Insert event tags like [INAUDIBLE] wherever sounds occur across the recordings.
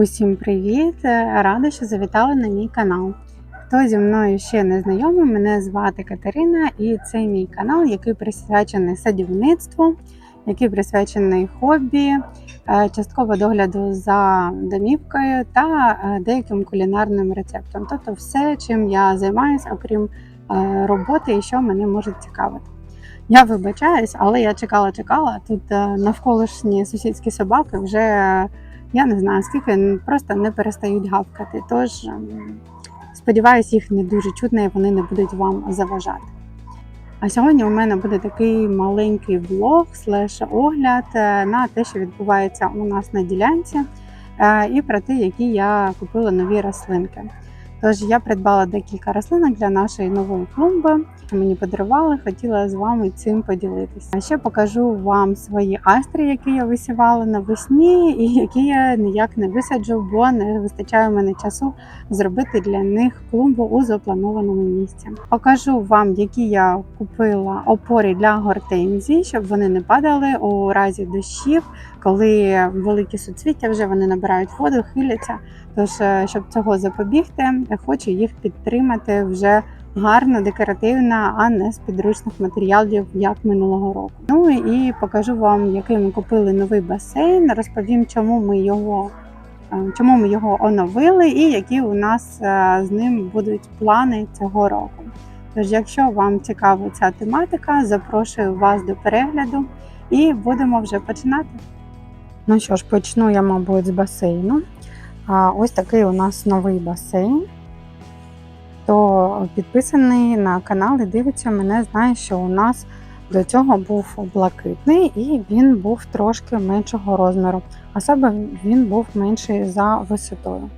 Усім привіт! Рада, що завітали на мій канал. Хто зі мною ще не знайомий, мене звати Катерина, і це мій канал, який присвячений садівництву, який присвячений хобі, е, частково догляду за домівкою та е, деяким кулінарним рецептом. Тобто, все, чим я займаюся, окрім е, роботи і що мене може цікавити. Я вибачаюсь, але я чекала-чекала. Тут навколишні сусідські собаки вже я не знаю скільки просто не перестають гавкати. Тож сподіваюся, сподіваюсь, їх не дуже чутно і вони не будуть вам заважати. А сьогодні у мене буде такий маленький влог слеш огляд е, на те, що відбувається у нас на ділянці, е, і про те, які я купила нові рослинки. Тож я придбала декілька рослинок для нашої нової клумби. Мені подарували, хотіла з вами цим поділитися. А ще покажу вам свої астри, які я висівала навесні, і які я ніяк не висаджу, бо не вистачає в мене часу зробити для них клумбу у запланованому місці. Покажу вам, які я купила опори для гортензій, щоб вони не падали у разі дощів, коли великі суцвіття вже вони набирають воду, хиляться. Тож, е, щоб цього запобігти, хочу їх підтримати вже гарно, декоративно, а не з підручних матеріалів, як минулого року. Ну і покажу вам, який ми купили новий басейн. Розповім, чому ми його. е, Чому ми його оновили, і які у нас е, з ним будуть плани цього року. Тож, якщо вам цікава ця тематика, запрошую вас до перегляду і будемо вже починати. Ну що ж, почну я, мабуть, з басейну. Ось такий у нас новий басейн. Хто підписаний на канал і дивиться мене, знає, що у нас до цього був блакитний і він був трошки меншого розміру, а саме він був менший за висотою.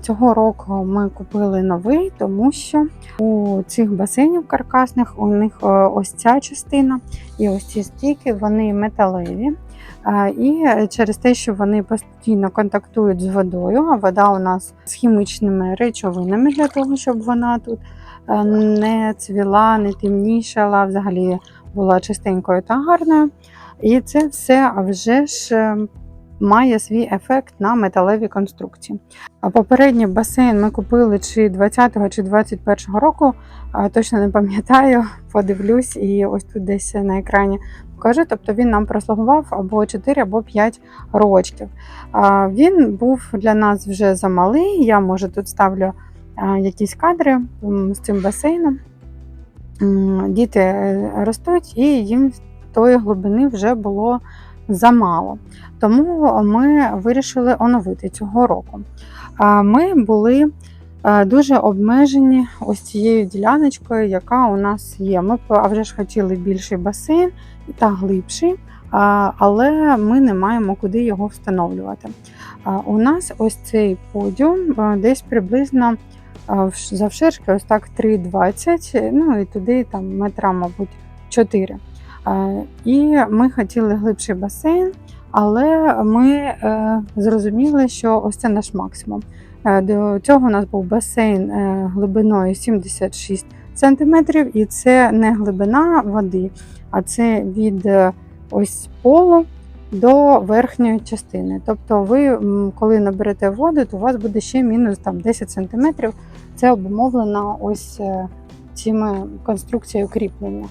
Цього року ми купили новий, тому що у цих басейнів каркасних у них е, ось ця частина і ось ці стійки вони металеві. І через те, що вони постійно контактують з водою, а вода у нас з хімічними речовинами для того, щоб вона тут е, не цвіла, не темнішала, взагалі була чистенькою та гарною. І це все вже ж е, має свій ефект на металеві конструкції. Попередній басейн ми купили чи 20-го, чи 21-го року, точно не пам'ятаю, [LAUGHS] подивлюсь, і ось тут десь на екрані покажу. Тобто він нам прослугував або 4, або 5 рочків. Він був для нас вже замалий. Я може тут ставлю якісь кадри з цим басейном. Діти е, ростуть, і їм тої глибини вже було замало. Тому ми вирішили оновити цього року. Ми були е, дуже обмежені ось цією діляночкою, яка у нас є. Ми вже ж хотіли більший басейн та глибший, але ми не маємо куди його встановлювати. У нас ось цей подіум е, десь приблизно е, вш- завширшки ось так 3,20, ну і туди там метра, мабуть, 4. Е, І ми хотіли глибший басейн, але ми е, зрозуміли, що ось це наш максимум. Е, До цього у нас був басейн глибиною 76 см, і це не глибина води, а це від ось полу до верхньої частини. Тобто, ви, коли наберете воду, то у вас буде ще мінус там 10 см. Це обумовлено ось цими конструкцією кріплення.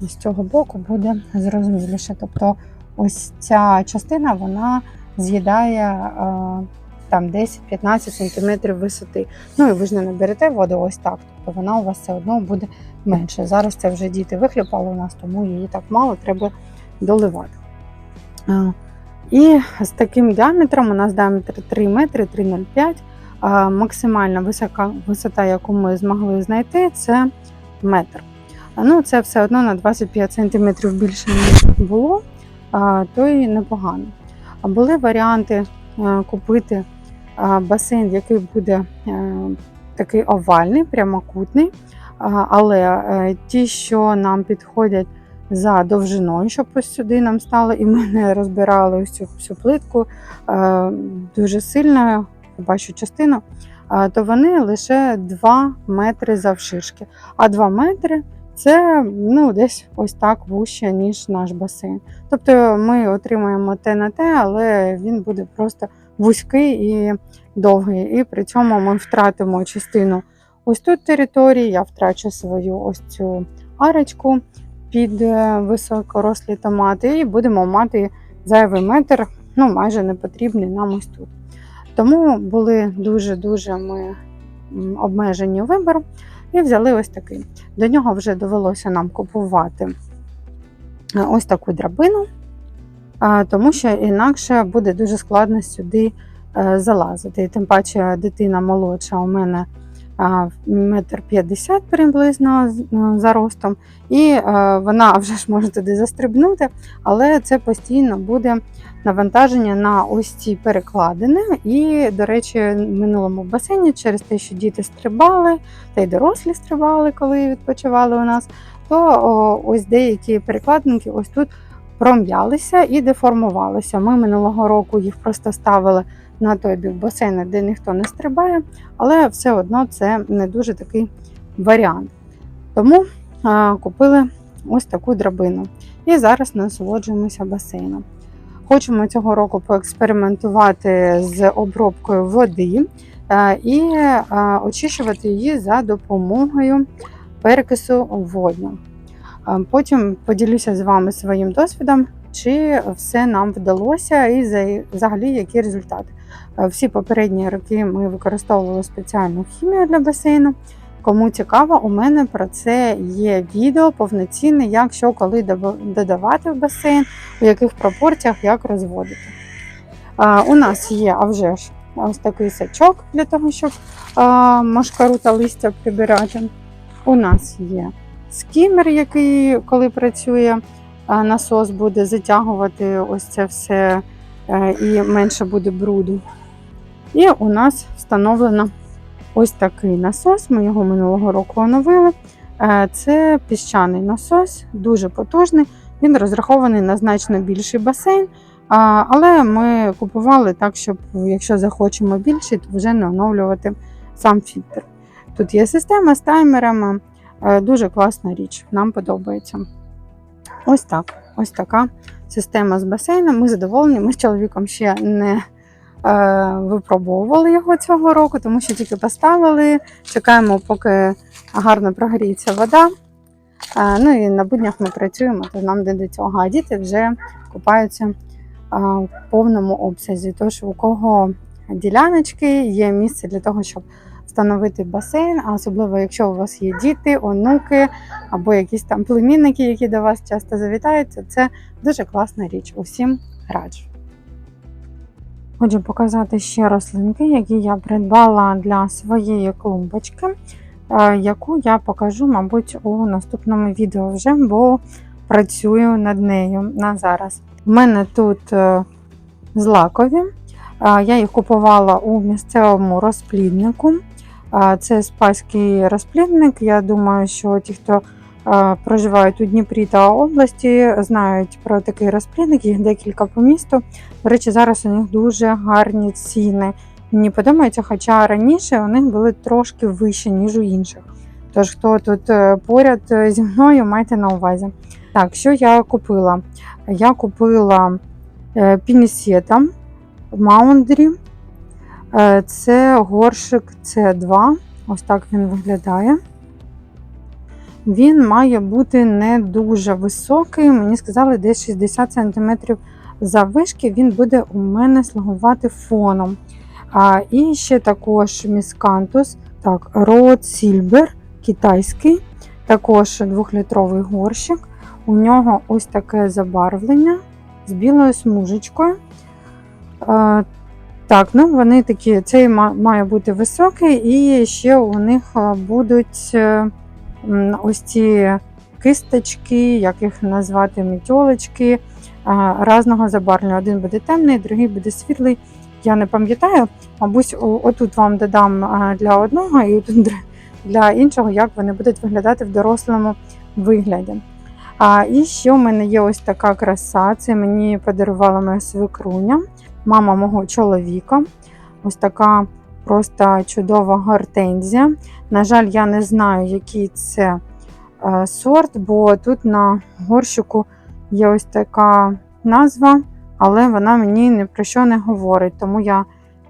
З цього боку буде зрозуміліше. Тобто, ось ця частина вона з'їдає е, там 10-15 см висоти. Ну і ви ж не наберете воду ось так, тобто вона у вас все одно буде менше. Зараз це вже діти вихлюпали у нас, тому її так мало треба доливати. Е, І з таким діаметром у нас діаметр 3 метри 3,05. А максимальна висока висота, яку ми змогли знайти, це метр. Ну, це все одно на 25 см більше, ніж було, то і непогано. А були варіанти е, купити басейн, який буде е, такий овальний, прямокутний, але е, ті, що нам підходять за довжиною, щоб ось сюди нам стало, і ми не розбирали ось цю всю плитку дуже сильно, бачу частину, то вони лише 2 метри завширшки. А 2 метри це ну, десь ось так вуще, ніж наш басейн. Тобто ми отримаємо те на те, але він буде просто вузький і довгий. І при цьому ми втратимо частину ось тут території, я втрачу свою ось цю арочку під е, високорослі томати, і будемо мати зайвий метр, ну майже не потрібний нам ось тут. Тому були дуже-дуже ми обмежені у вибору і взяли ось такий. До нього вже довелося нам купувати е, ось таку драбину, тому що інакше буде дуже складно сюди е, залазити. І тим паче дитина молодша у мене метр п'ятдесят приблизно за ростом, і е, вона вже ж може туди застрибнути, але це постійно буде навантаження на ось ці перекладини. І, до речі, в минулому басейні через те, що діти стрибали, та й дорослі стрибали, коли відпочивали у нас, то ось деякі перекладинки ось тут пром'ялися і деформувалися. Ми минулого року їх просто ставили на той бік басейну, де ніхто не стрибає, але все одно це не дуже такий варіант. Тому а, купили ось таку драбину. І зараз насолоджуємося басейном. Хочемо цього року поекспериментувати з обробкою води і очищувати її за допомогою перекису водню. Потім поділюся з вами своїм досвідом, чи все нам вдалося, і взагалі які результати. Е, Всі попередні роки ми використовували спеціальну хімію для басейну. Кому цікаво, у мене про це є відео повноцінне, як що коли додавати в басейн, у яких пропорціях, як розводити. У нас є, а вже ж, ось такий сачок для того, щоб машкару та листя прибирати. У нас є скімер, який, коли працює, насос буде затягувати ось це все е, і менше буде бруду. І у нас встановлено ось такий насос. Ми його минулого року оновили. Е, Це піщаний насос, дуже потужний. Він розрахований на значно більший басейн. Але ми купували так, щоб якщо захочемо більше, то вже не оновлювати сам фільтр. Тут є система з таймерами, Е, дуже класна річ, нам подобається. Ось так. Ось така система з басейном. Ми задоволені. Ми з чоловіком ще не е, випробовували його цього року, тому що тільки поставили. Чекаємо, поки гарно прогріється вода. Е, ну і на буднях ми працюємо, то нам не до цього. А діти вже купаються а, в повному обсязі. Тож у кого діляночки, є місце для того, щоб встановити басейн, а особливо, якщо у вас є діти, онуки або якісь там племінники, які до вас часто завітають, то це дуже класна річ. Усім раджу. Хочу показати ще рослинки, які я придбала для своєї клумбочки, е, яку я покажу, мабуть, у наступному відео вже, бо працюю над нею на зараз. У мене тут е, злакові. Е, Я їх купувала у місцевому розпліднику. Це спаський розплідник. Я думаю, що ті, хто проживають у Дніпрі та області, знають про такий розплідник, їх декілька по місту. До речі, зараз у них дуже гарні ціни. Мені подобається, хоча раніше у них були трошки вищі, ніж у інших. Тож, хто тут е, поряд е, зі мною, майте на увазі. Так, що я купила? Я купила е, пінісета Маундрі. Е, Це горшик С2. Ось так він виглядає. Він має бути не дуже високий. Мені сказали, десь 60 см заввишки він буде у мене слугувати фоном. А, і ще також міскантус, так, Road Silver, китайський, також 2-літровий горщик. У нього ось таке забарвлення з білою смужечкою. Так, ну вони такі, цей має бути високий, і ще у них будуть е, ось ці кисточки, як їх назвати, мітьолочки а, різного забарвлення. Один буде темний, другий буде світлий. Я не пам'ятаю. Мабуть, отут вам додам для одного і для іншого, як вони будуть виглядати в дорослому вигляді. А, і ще у мене є ось така краса. Це мені подарувала моя свекруня, мама мого чоловіка. Ось така просто чудова гортензія. На жаль, я не знаю, який це е, сорт, бо тут на горщику є ось така назва, але вона мені ні про що не говорить, тому я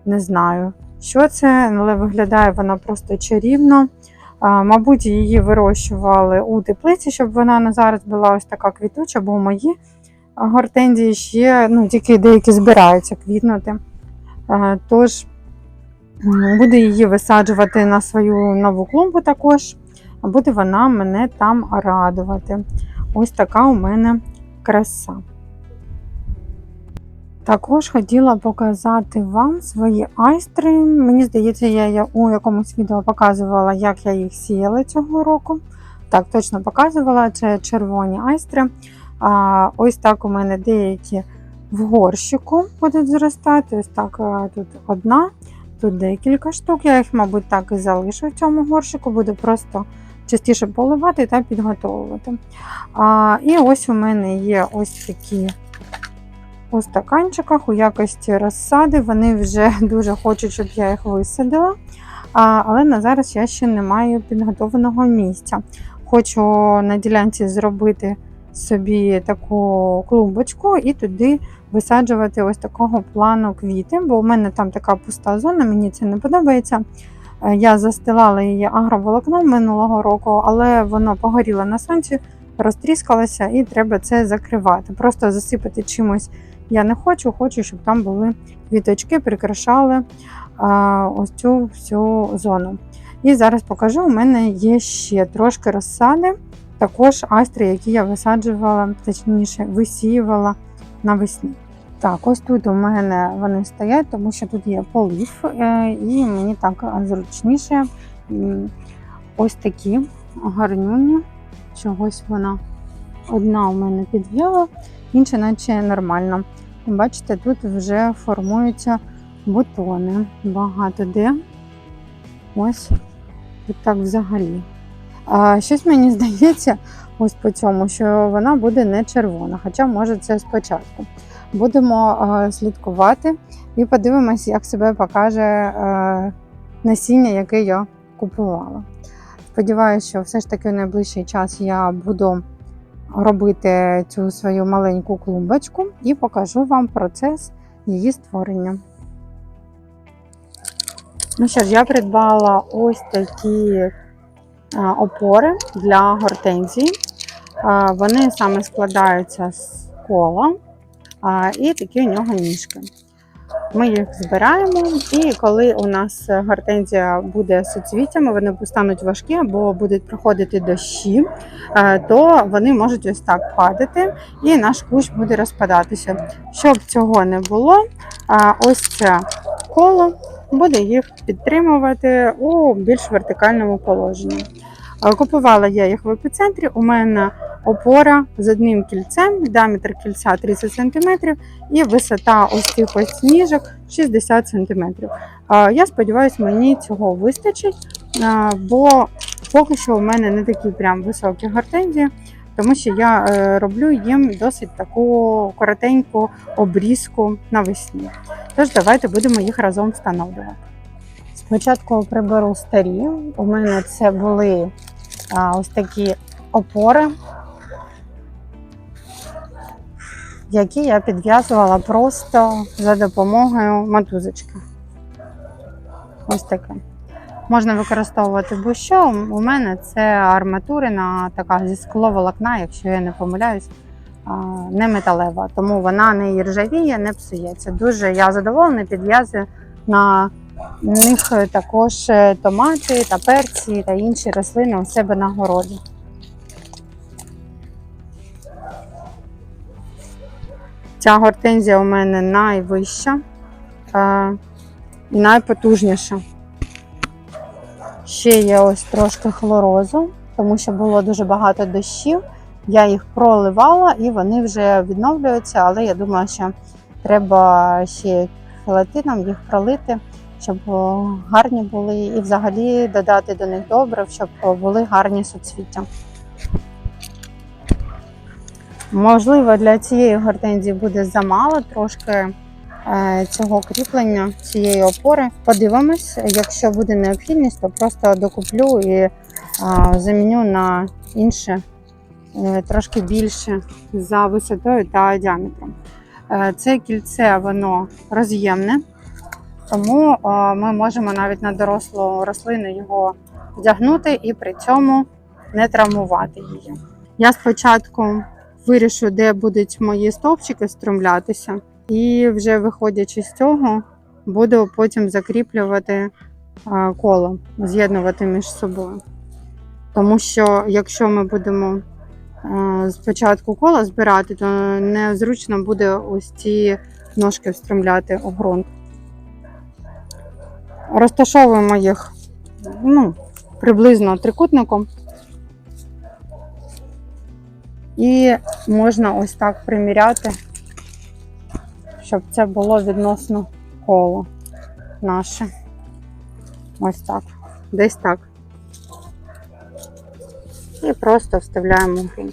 не знаю, що це, але виглядає вона просто чарівно. А, Мабуть, її вирощували у теплиці, щоб вона на зараз була ось така квітуча, бо мої гортензії ще ну, тільки деякі збираються квітнути. Тож буду її висаджувати на свою нову клумбу також, а буде вона мене там радувати. Ось така у мене краса. Також хотіла показати вам свої айстри. Мені здається, я у якомусь відео показувала, як я їх сіяла цього року. Так, точно показувала. Це червоні айстри. А, ось так у мене деякі в горщику будуть зростати. Ось так а, тут одна, тут декілька штук. Я їх, мабуть, так і залишу в цьому горщику, буду просто частіше поливати та підготовувати. А, і ось у мене є ось такі у стаканчиках у якості розсади. Вони вже [LAUGHS] дуже хочуть, щоб я їх висадила. А, але на зараз я ще не маю підготовленого місця. Хочу на ділянці зробити собі таку клумбочку і туди висаджувати ось такого плану квіти, бо у мене там така пуста зона, мені це не подобається. Е, Я застилала її агроволокном минулого року, але воно погоріло на сонці, розтріскалося і треба це закривати. Просто засипати чимось я не хочу, хочу, щоб там були квіточки, прикрашали а, ось цю всю зону. І зараз покажу: у мене є ще трошки розсади, також астри, які я висаджувала, точніше, висіювала навесні. Так, ось тут у мене вони стоять, тому що тут є полив, е, і мені так зручніше. Ось такі гарнюні. Чогось вона одна у мене підв'яла, інша наче нормально. Бачите, тут вже формуються бутони. Багато де. Ось тут так взагалі. А щось мені [LAUGHS] здається, ось по цьому, що вона буде не червона, хоча може це спочатку. Будемо слідкувати і подивимось, як себе покаже насіння, яке я купувала. Сподіваюся, що все ж таки в найближчий час я буду робити цю свою маленьку клумбочку і покажу вам процес її створення. Ну що ж, я придбала ось такі опори для гортензій. Вони саме складаються з кола і такі у нього ніжки. Ми їх збираємо, і коли у нас гортензія буде суцвіттями, вони стануть важкі або будуть проходити дощі, то вони можуть ось так падати, і наш кущ буде розпадатися. Щоб цього не було, ось це коло буде їх підтримувати у більш вертикальному положенні. Купувала я їх в епіцентрі. У мене опора з одним кільцем, діаметр кільця 30 см і висота ось цих ось ніжок 60 см. Я сподіваюся, мені цього вистачить, бо поки що у мене не такі прям високі гортензії, тому що я е, роблю їм досить таку коротеньку обрізку навесні. Тож давайте будемо їх разом встановлювати. Спочатку приберу старі. У мене це були ось такі опори, які я підв'язувала просто за допомогою мотузочки. Ось таке. Можна використовувати будь-що. У мене це арматурина така зі скловолокна, якщо я не помиляюсь, не металева. Тому вона не іржавіє, не псується. Дуже я задоволена, підв'язую на них також томати та перці та інші рослини у себе на городі. Ця гортензія у мене найвища е, і найпотужніша. Ще є ось трошки хлорозу, тому що було дуже багато дощів. Я їх проливала і вони вже відновлюються, але я думаю, що треба ще хелатином їх пролити, щоб гарні були, і взагалі додати до них добре, щоб були гарні суцвіття. Можливо, для цієї гортензії буде замало трошки цього кріплення, цієї опори. Подивимось, якщо буде необхідність, то просто докуплю і заміню на інше, е, трошки більше за висотою та діаметром. Е, Це кільце воно роз'ємне, тому е, ми можемо навіть на дорослу рослину його вдягнути і при цьому не травмувати її. Я спочатку вирішу, де будуть мої стовпчики струмлятися, і вже виходячи з цього, буду потім закріплювати коло, з'єднувати між собою. Тому що якщо ми будемо спочатку коло збирати, то незручно буде ось ці ножки встромляти у ґрунт. Розташовуємо їх ну, приблизно трикутником. І можна ось так приміряти, щоб це було відносно коло наше. Ось так. Десь так. І просто вставляємо в.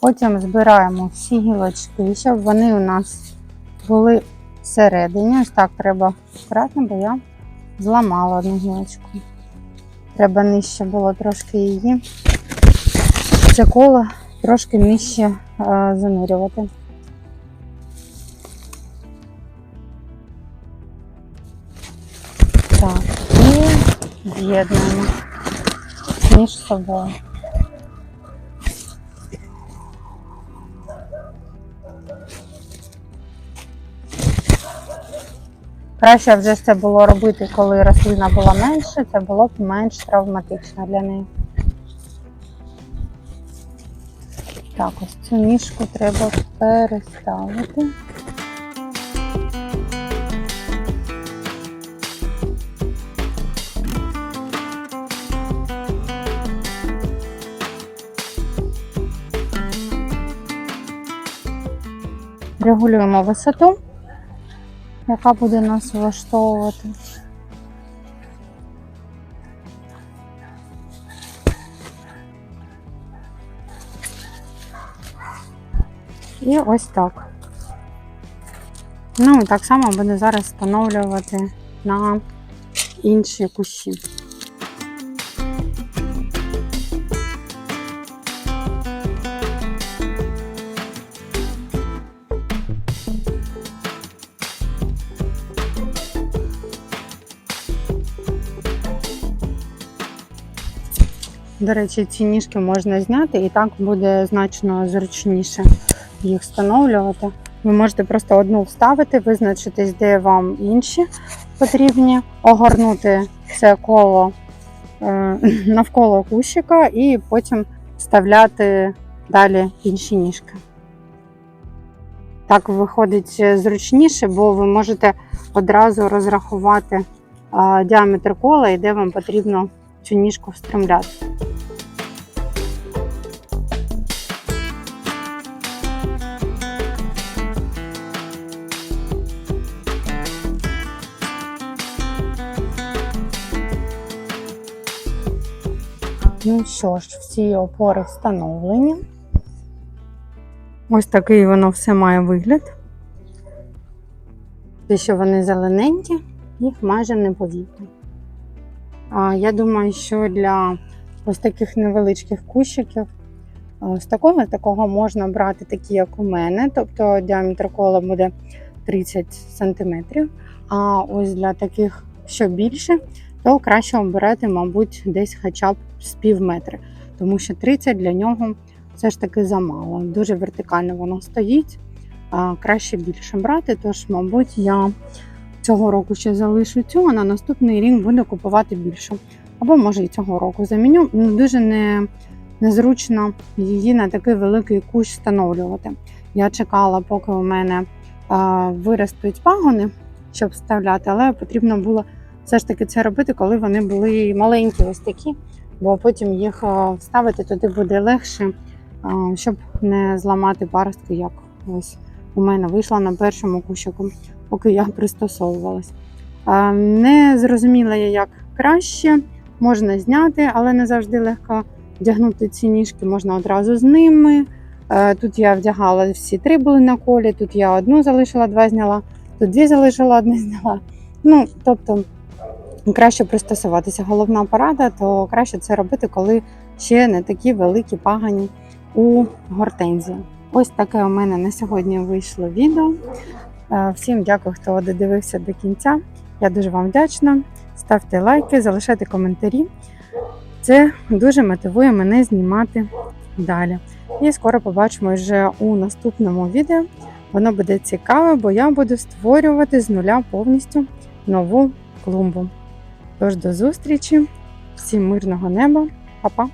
Потім збираємо всі гілочки, щоб вони у нас були всередині. Ось так треба акуратно, бо я зламала одну гілочку. Треба нижче було трошки її. Це коло трошки нижче е, занурювати. Так, і з'єднуємо між собою. Краще вже це було робити, коли рослина була менше, це було б менш травматично для неї. Так, ось цю ніжку треба переставити. Регулюємо висоту яка буде нас влаштовувати. І ось так. Ну так само буду зараз встановлювати на інші кущі. До речі, ці ніжки можна зняти, і так буде значно зручніше їх встановлювати. Ви можете просто одну вставити, визначитись, де вам інші потрібні, огорнути це коло е, [LAUGHS] навколо кущика і потім вставляти далі інші ніжки. Так виходить зручніше, бо ви можете одразу розрахувати а, діаметр кола і де вам потрібно цю ніжку встромляти. Ну що ж, всі опори встановлені. Ось такий воно все має вигляд. Те, що вони зелененькі, їх майже не повітря. Я думаю, що для ось таких невеличких кущиків з такого такого можна брати такі, як у мене, тобто діаметр кола буде 30 см. А ось для таких, що більше, то краще обирати, мабуть, десь хоча б з пів метри, тому що 30 для нього все ж таки замало. Дуже вертикально воно стоїть. Краще більше брати, тож, мабуть, я цього року ще залишу цю, а на наступний рік буду купувати більше. Або може і цього року заміню. Ну, Дуже не, незручно її на такий великий кущ встановлювати. Я чекала, поки у мене а, виростуть пагони, щоб вставляти, але потрібно було все ж таки це робити, коли вони були маленькі, ось такі, бо потім їх вставити туди буде легше, а, щоб не зламати паростки, як ось у мене вийшла на першому кущику, поки я пристосовувалась. Не зрозуміла я, як краще, можна зняти, але не завжди легко вдягнути ці ніжки, можна одразу з ними Тут я вдягала всі три були на колі, тут я одну залишила, два зняла, тут дві залишила, одне зняла. Ну, тобто краще пристосуватися. Головна порада, то краще це робити, коли ще не такі великі пагані у гортензії. Ось таке у мене на сьогодні вийшло відео. Е, Всім дякую, хто додивився до кінця. Я дуже вам вдячна. Ставте лайки, залишайте коментарі. Це дуже мотивує мене знімати далі. І скоро побачимо вже у наступному відео. Воно буде цікаве, бо я буду створювати з нуля повністю нову клумбу. Тож до зустрічі, всім мирного неба, Па-па!